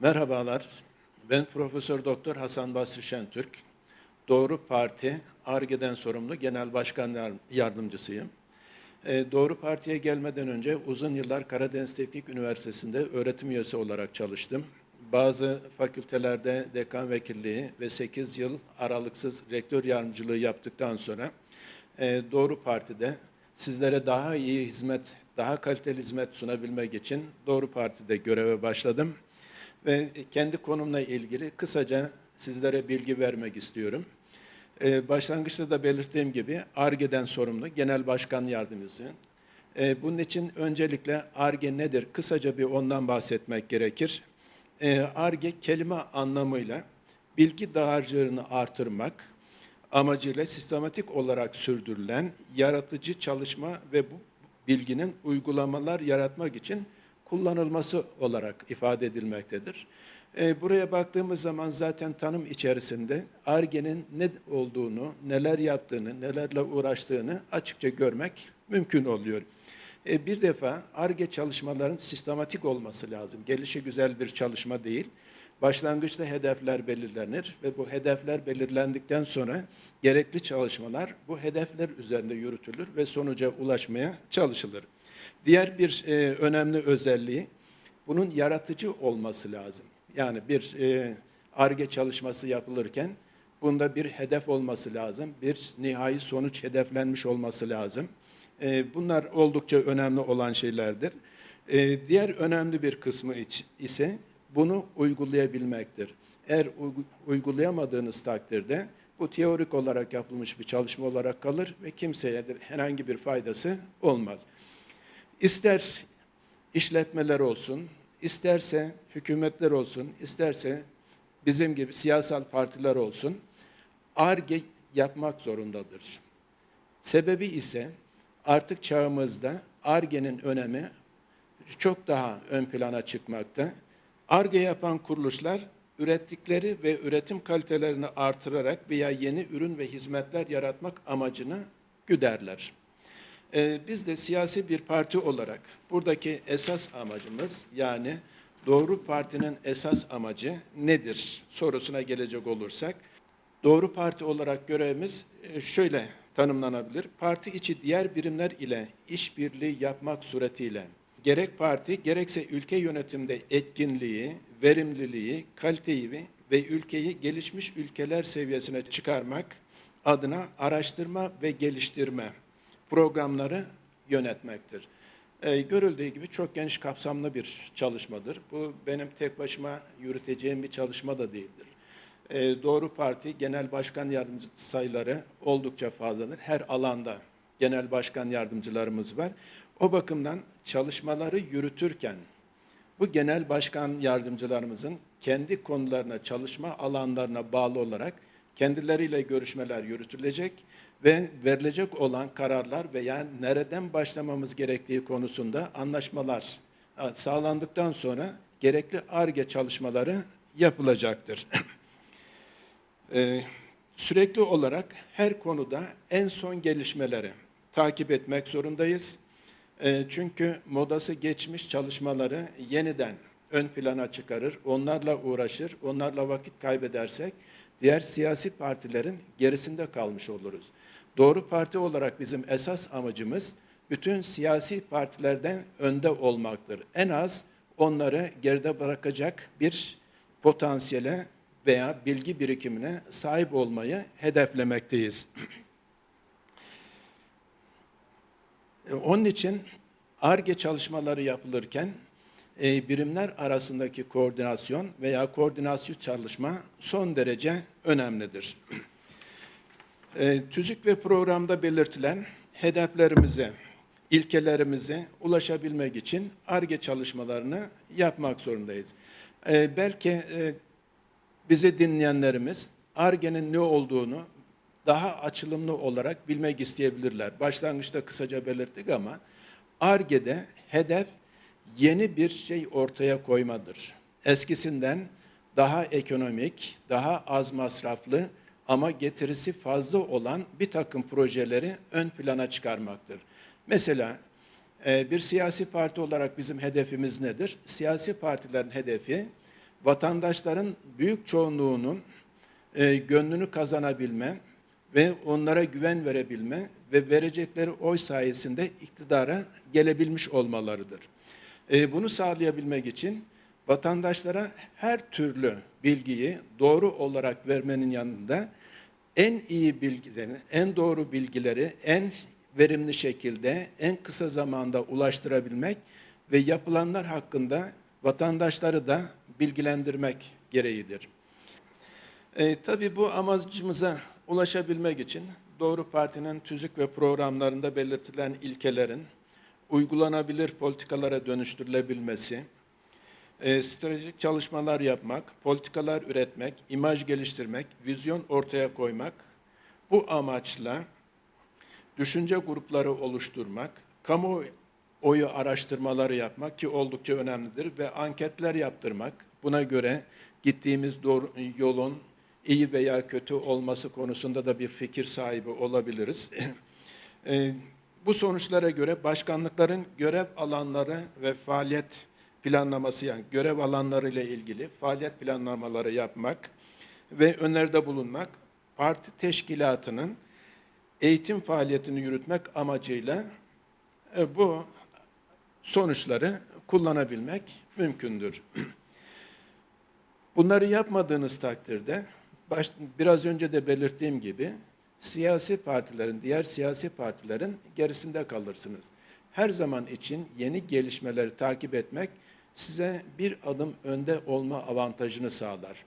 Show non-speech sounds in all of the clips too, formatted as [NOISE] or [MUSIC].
Merhabalar. Ben Profesör Doktor Hasan Basri Şentürk. Doğru Parti Arge'den sorumlu Genel Başkan Yar- Yardımcısıyım. Ee, Doğru Parti'ye gelmeden önce uzun yıllar Karadeniz Teknik Üniversitesi'nde öğretim üyesi olarak çalıştım. Bazı fakültelerde dekan vekilliği ve 8 yıl aralıksız rektör yardımcılığı yaptıktan sonra e, Doğru Parti'de sizlere daha iyi hizmet, daha kaliteli hizmet sunabilmek için Doğru Parti'de göreve başladım. Ve kendi konumla ilgili kısaca sizlere bilgi vermek istiyorum. Ee, başlangıçta da belirttiğim gibi ARGE'den sorumlu Genel Başkan Yardımcısı. Ee, bunun için öncelikle ARGE nedir? Kısaca bir ondan bahsetmek gerekir. Ee, ARGE kelime anlamıyla bilgi dağarcığını artırmak amacıyla sistematik olarak sürdürülen yaratıcı çalışma ve bu bilginin uygulamalar yaratmak için kullanılması olarak ifade edilmektedir. E, buraya baktığımız zaman zaten tanım içerisinde ARGE'nin ne olduğunu, neler yaptığını, nelerle uğraştığını açıkça görmek mümkün oluyor. E, bir defa ARGE çalışmaların sistematik olması lazım. Gelişi güzel bir çalışma değil. Başlangıçta hedefler belirlenir ve bu hedefler belirlendikten sonra gerekli çalışmalar bu hedefler üzerinde yürütülür ve sonuca ulaşmaya çalışılır. Diğer bir e, önemli özelliği bunun yaratıcı olması lazım. Yani bir e, ARGE çalışması yapılırken bunda bir hedef olması lazım, bir nihai sonuç hedeflenmiş olması lazım. E, bunlar oldukça önemli olan şeylerdir. E, diğer önemli bir kısmı ise bunu uygulayabilmektir. Eğer uygu- uygulayamadığınız takdirde bu teorik olarak yapılmış bir çalışma olarak kalır ve kimseye de herhangi bir faydası olmaz. İster işletmeler olsun, isterse hükümetler olsun, isterse bizim gibi siyasal partiler olsun, ARGE yapmak zorundadır. Sebebi ise artık çağımızda ARGE'nin önemi çok daha ön plana çıkmakta. ARGE yapan kuruluşlar ürettikleri ve üretim kalitelerini artırarak veya yeni ürün ve hizmetler yaratmak amacını güderler. Ee, biz de siyasi bir parti olarak buradaki esas amacımız yani Doğru Parti'nin esas amacı nedir sorusuna gelecek olursak Doğru Parti olarak görevimiz e, şöyle tanımlanabilir. Parti içi diğer birimler ile işbirliği yapmak suretiyle gerek parti gerekse ülke yönetimde etkinliği, verimliliği, kaliteyi ve ülkeyi gelişmiş ülkeler seviyesine çıkarmak adına araştırma ve geliştirme programları yönetmektir. Ee, görüldüğü gibi çok geniş kapsamlı bir çalışmadır. Bu benim tek başıma yürüteceğim bir çalışma da değildir. Ee, Doğru Parti Genel Başkan Yardımcısı sayıları oldukça fazladır. Her alanda genel başkan yardımcılarımız var. O bakımdan çalışmaları yürütürken bu genel başkan yardımcılarımızın kendi konularına, çalışma alanlarına bağlı olarak kendileriyle görüşmeler yürütülecek ve verilecek olan kararlar veya nereden başlamamız gerektiği konusunda anlaşmalar e, sağlandıktan sonra gerekli ARGE çalışmaları yapılacaktır. Ee, [CLEARS THROAT] sürekli olarak her konuda en son gelişmeleri takip etmek zorundayız. Ee, çünkü modası geçmiş çalışmaları yeniden ön plana çıkarır, onlarla uğraşır, onlarla vakit kaybedersek diğer siyasi partilerin gerisinde kalmış oluruz. Doğru Parti olarak bizim esas amacımız bütün siyasi partilerden önde olmaktır. En az onları geride bırakacak bir potansiyele veya bilgi birikimine sahip olmayı hedeflemekteyiz. E, Onun için ARGE çalışmaları yapılırken e, birimler arasındaki koordinasyon veya koordinasyon çalışma son derece önemlidir. E, tüzük ve programda belirtilen hedeflerimize, ilkelerimize ulaşabilmek için ARGE çalışmalarını yapmak zorundayız. E, belki e, bizi dinleyenlerimiz ARGE'nin ne olduğunu daha açılımlı olarak bilmek isteyebilirler. Başlangıçta kısaca belirttik ama ARGE'de hedef yeni bir şey ortaya koymadır. Eskisinden daha ekonomik, daha az masraflı ama getirisi fazla olan bir takım projeleri ön plana çıkarmaktır. Mesela e, bir siyasi parti olarak bizim hedefimiz nedir? Siyasi partilerin hedefi vatandaşların büyük çoğunluğunun e, gönlünü kazanabilme ve onlara güven verebilme ve verecekleri oy sayesinde iktidara gelebilmiş olmalarıdır. E, bunu sağlayabilmek için vatandaşlara her türlü bilgiyi doğru olarak vermenin yanında en iyi bilgileri, en doğru bilgileri en verimli şekilde, en kısa zamanda ulaştırabilmek ve yapılanlar hakkında vatandaşları da bilgilendirmek gereğidir. E, tabii bu amacımıza ulaşabilmek için Doğru Parti'nin tüzük ve programlarında belirtilen ilkelerin uygulanabilir politikalara dönüştürülebilmesi, e, stratejik çalışmalar yapmak, politikalar üretmek, imaj geliştirmek, vizyon ortaya koymak, bu amaçla düşünce grupları oluşturmak, kamu oyu araştırmaları yapmak ki oldukça önemlidir ve anketler yaptırmak, buna göre gittiğimiz doğru, yolun iyi veya kötü olması konusunda da bir fikir sahibi olabiliriz. [CLEARS THROAT] e, bu sonuçlara göre başkanlıkların görev alanları ve faaliyet planlaması yani görev alanları ile ilgili faaliyet planlamaları yapmak ve öneride bulunmak parti teşkilatının eğitim faaliyetini yürütmek amacıyla e, bu sonuçları kullanabilmek mümkündür. [CLEARS THROAT] Bunları yapmadığınız takdirde baş, biraz önce de belirttiğim gibi siyasi partilerin, diğer siyasi partilerin gerisinde kalırsınız. Her zaman için yeni gelişmeleri takip etmek size bir adım önde olma avantajını sağlar.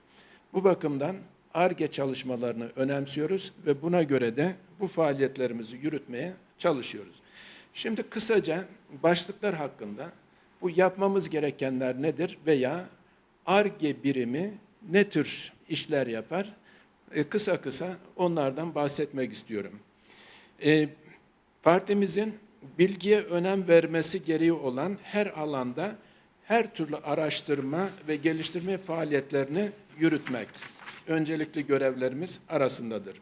Bu bakımdan ARGE çalışmalarını önemsiyoruz ve buna göre de bu faaliyetlerimizi yürütmeye çalışıyoruz. Şimdi kısaca başlıklar hakkında bu yapmamız gerekenler nedir veya ARGE birimi ne tür işler yapar? E, kısa kısa onlardan bahsetmek istiyorum. E, partimizin bilgiye önem vermesi gereği olan her alanda her türlü araştırma ve geliştirme faaliyetlerini yürütmek öncelikli görevlerimiz arasındadır.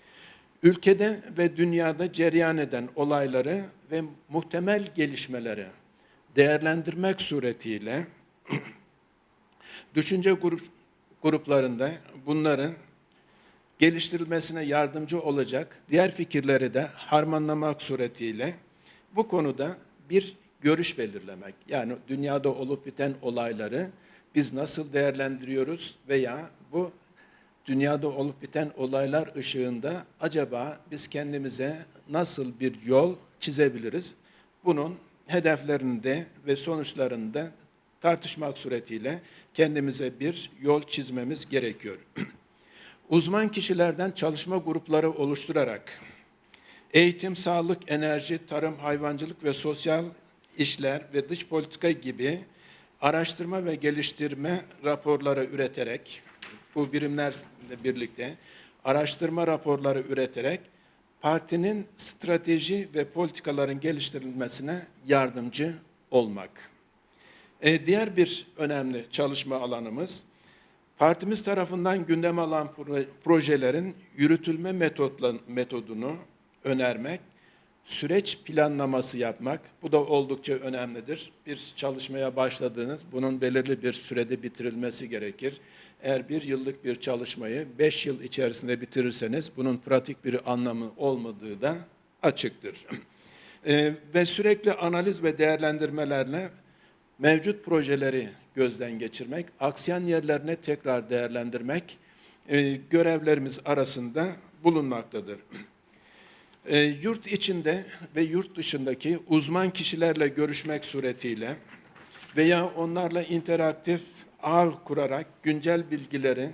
[CLEARS THROAT] Ülkede ve dünyada cereyan eden olayları ve muhtemel gelişmeleri değerlendirmek suretiyle [CLEARS THROAT] düşünce grup, gruplarında bunların geliştirilmesine yardımcı olacak diğer fikirleri de harmanlamak suretiyle bu konuda bir görüş belirlemek. Yani dünyada olup biten olayları biz nasıl değerlendiriyoruz veya bu dünyada olup biten olaylar ışığında acaba biz kendimize nasıl bir yol çizebiliriz? Bunun hedeflerinde ve sonuçlarında tartışmak suretiyle kendimize bir yol çizmemiz gerekiyor. [CLEARS THROAT] Uzman kişilerden çalışma grupları oluşturarak eğitim, sağlık, enerji, tarım, hayvancılık ve sosyal işler ve dış politika gibi araştırma ve geliştirme raporları üreterek bu birimlerle birlikte araştırma raporları üreterek partinin strateji ve politikaların geliştirilmesine yardımcı olmak. E, diğer bir önemli çalışma alanımız, partimiz tarafından gündeme alan projelerin yürütülme metodunu önermek süreç planlaması yapmak, bu da oldukça önemlidir. Bir çalışmaya başladığınız, bunun belirli bir sürede bitirilmesi gerekir. Eğer bir yıllık bir çalışmayı beş yıl içerisinde bitirirseniz, bunun pratik bir anlamı olmadığı da açıktır. [CLEARS THROAT] ee, ve sürekli analiz ve değerlendirmelerle mevcut projeleri gözden geçirmek, aksiyon yerlerine tekrar değerlendirmek e, görevlerimiz arasında bulunmaktadır [CLEARS THROAT] e, yurt içinde ve yurt dışındaki uzman kişilerle görüşmek suretiyle veya onlarla interaktif ağ kurarak güncel bilgileri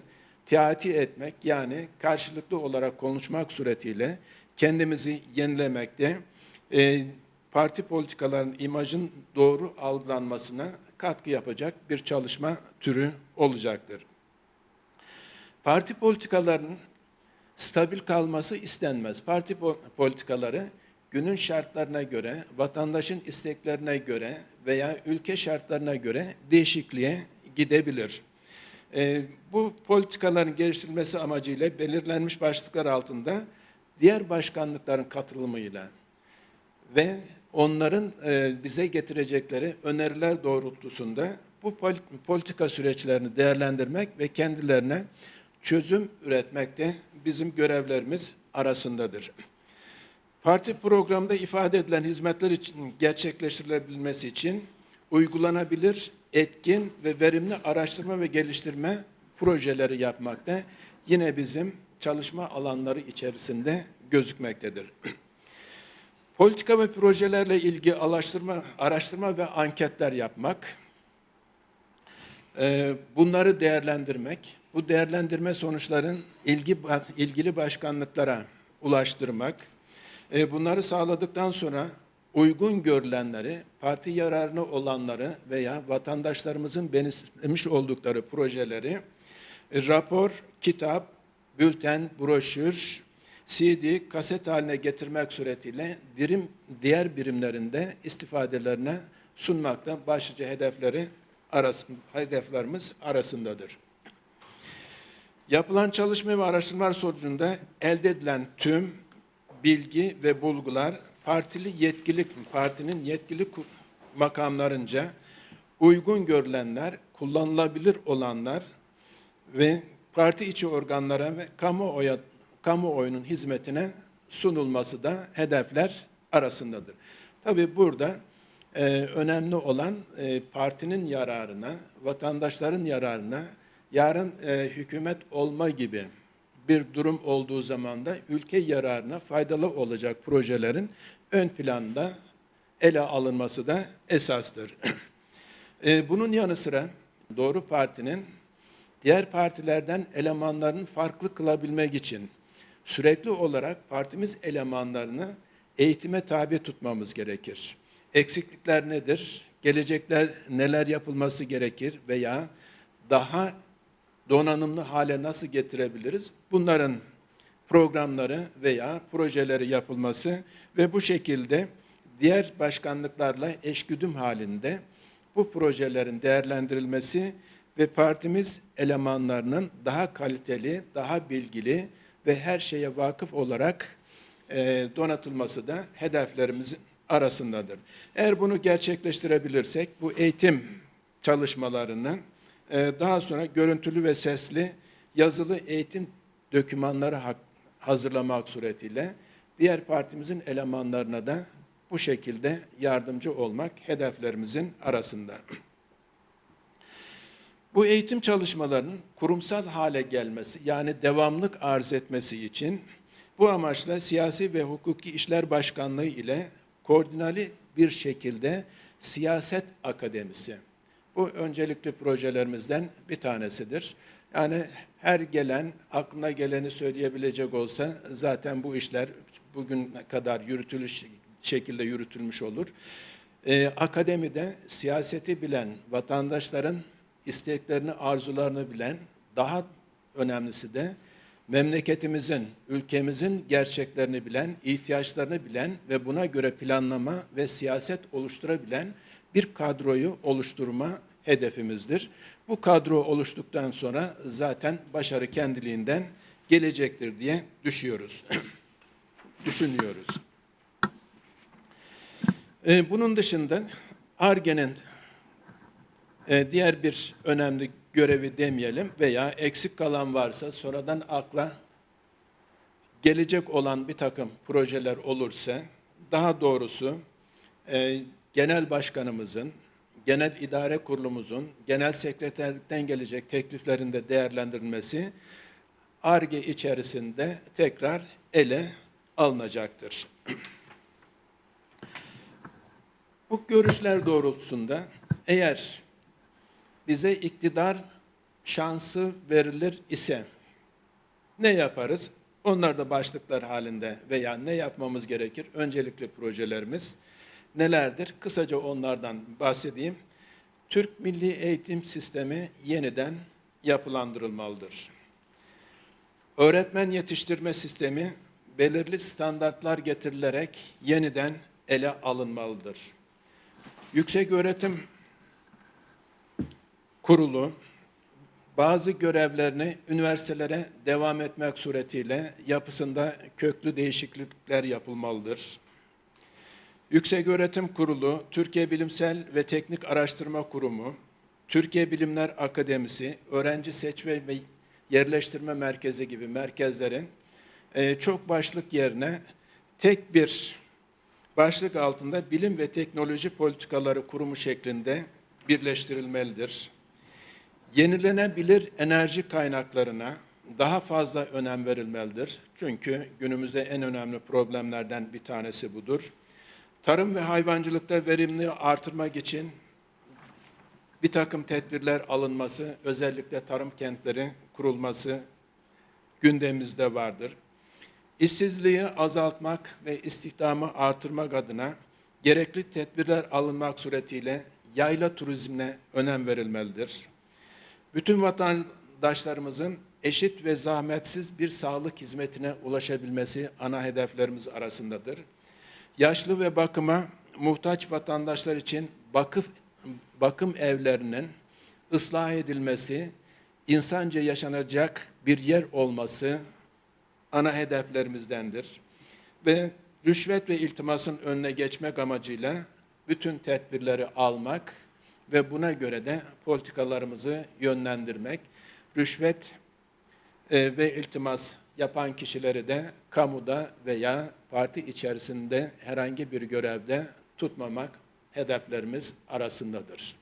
teati etmek yani karşılıklı olarak konuşmak suretiyle kendimizi yenilemekte, e, parti politikalarının imajın doğru algılanmasına katkı yapacak bir çalışma türü olacaktır. Parti politikalarının stabil kalması istenmez. Parti politikaları günün şartlarına göre, vatandaşın isteklerine göre veya ülke şartlarına göre değişikliğe gidebilir. E, bu politikaların geliştirilmesi amacıyla belirlenmiş başlıklar altında diğer başkanlıkların katılımıyla ve onların e, bize getirecekleri öneriler doğrultusunda bu pol- politika süreçlerini değerlendirmek ve kendilerine çözüm üretmek de bizim görevlerimiz arasındadır. Parti programında ifade edilen hizmetler için gerçekleştirilebilmesi için uygulanabilir, etkin ve verimli araştırma ve geliştirme projeleri yapmakta yine bizim çalışma alanları içerisinde gözükmektedir. [CLEARS THROAT] Politika ve projelerle ilgili araştırma, araştırma ve anketler yapmak, e, bunları değerlendirmek, bu değerlendirme sonuçların ilgi, ilgili başkanlıklara ulaştırmak, e, bunları sağladıktan sonra uygun görülenleri, parti yararına olanları veya vatandaşlarımızın benimsemiş oldukları projeleri e, rapor, kitap, bülten, broşür, CD, kaset haline getirmek suretiyle dirim, diğer birimlerinde istifadelerine sunmakta başlıca hedefleri arası, hedeflerimiz arasındadır. Yapılan çalışma ve araştırmalar sonucunda elde edilen tüm bilgi ve bulgular partili yetkili partinin yetkili makamlarınca uygun görülenler, kullanılabilir olanlar ve parti içi organlara ve kamuoya, kamuoyunun hizmetine sunulması da hedefler arasındadır. Tabii burada e, önemli olan e, partinin yararına, vatandaşların yararına, yarın e, hükümet olma gibi bir durum olduğu zaman da ülke yararına faydalı olacak projelerin ön planda ele alınması da esastır. [CLEARS THROAT] E, bunun yanı sıra Doğru Parti'nin diğer partilerden elemanlarını farklı kılabilmek için sürekli olarak partimiz elemanlarını eğitime tabi tutmamız gerekir. Eksiklikler nedir? Gelecekler neler yapılması gerekir veya daha donanımlı hale nasıl getirebiliriz? Bunların programları veya projeleri yapılması ve bu şekilde diğer başkanlıklarla eşgüdüm halinde bu projelerin değerlendirilmesi ve partimiz elemanlarının daha kaliteli, daha bilgili ve her şeye vakıf olarak e, donatılması da hedeflerimizin arasındadır. Eğer bunu gerçekleştirebilirsek bu eğitim çalışmalarını e, daha sonra görüntülü ve sesli yazılı eğitim dokümanları hazırlamak suretiyle diğer partimizin elemanlarına da bu şekilde yardımcı olmak hedeflerimizin arasında. [CLEARS THROAT] Bu eğitim çalışmalarının kurumsal hale gelmesi yani devamlık arz etmesi için bu amaçla Siyasi ve Hukuki İşler Başkanlığı ile koordinali bir şekilde Siyaset Akademisi. Bu öncelikli projelerimizden bir tanesidir. Yani her gelen aklına geleni söyleyebilecek olsa zaten bu işler bugün kadar yürütülüş şekilde yürütülmüş olur. Ee, akademide siyaseti bilen vatandaşların isteklerini, arzularını bilen, daha önemlisi de memleketimizin, ülkemizin gerçeklerini bilen, ihtiyaçlarını bilen ve buna göre planlama ve siyaset oluşturabilen bir kadroyu oluşturma hedefimizdir. Bu kadro oluştuktan sonra zaten başarı kendiliğinden gelecektir diye düşüyoruz. [CLEARS THROAT] Düşünüyoruz. Ee, bunun dışında ARGE'nin e, diğer bir önemli görevi demeyelim veya eksik kalan varsa sonradan akla gelecek olan bir takım projeler olursa daha doğrusu e, genel başkanımızın, genel idare kurulumuzun, genel sekreterlikten gelecek tekliflerin de değerlendirilmesi ARGE içerisinde tekrar ele alınacaktır. Bu görüşler doğrultusunda eğer bize iktidar şansı verilir ise ne yaparız? Onlar da başlıklar halinde veya ne yapmamız gerekir? Öncelikli projelerimiz nelerdir? Kısaca onlardan bahsedeyim. Türk Milli Eğitim Sistemi yeniden yapılandırılmalıdır. Öğretmen yetiştirme sistemi belirli standartlar getirilerek yeniden ele alınmalıdır. Yüksek Öğretim Kurulu bazı görevlerini üniversitelere devam etmek suretiyle yapısında köklü değişiklikler yapılmalıdır. Yüksek Öğretim Kurulu, Türkiye Bilimsel ve Teknik Araştırma Kurumu, Türkiye Bilimler Akademisi, Öğrenci Seçme ve Yerleştirme Merkezi gibi merkezlerin e, çok başlık yerine tek bir başlık altında bilim ve teknoloji politikaları kurumu şeklinde birleştirilmelidir. Yenilenebilir enerji kaynaklarına daha fazla önem verilmelidir. Çünkü günümüzde en önemli problemlerden bir tanesi budur. Tarım ve hayvancılıkta verimliliği artırmak için bir takım tedbirler alınması, özellikle tarım kentleri kurulması gündemimizde vardır. İşsizliği azaltmak ve istihdamı artırmak adına gerekli tedbirler alınmak suretiyle yayla turizmine önem verilmelidir. Bütün vatandaşlarımızın eşit ve zahmetsiz bir sağlık hizmetine ulaşabilmesi ana hedeflerimiz arasındadır. Yaşlı ve bakıma muhtaç vatandaşlar için bakım, bakım evlerinin ıslah edilmesi, insanca yaşanacak bir yer olması ana hedeflerimizdendir. Ve rüşvet ve iltimasın önüne geçmek amacıyla bütün tedbirleri almak ve buna göre de politikalarımızı yönlendirmek, rüşvet e, ve iltimas yapan kişileri de kamuda veya parti içerisinde herhangi bir görevde tutmamak hedeflerimiz arasındadır.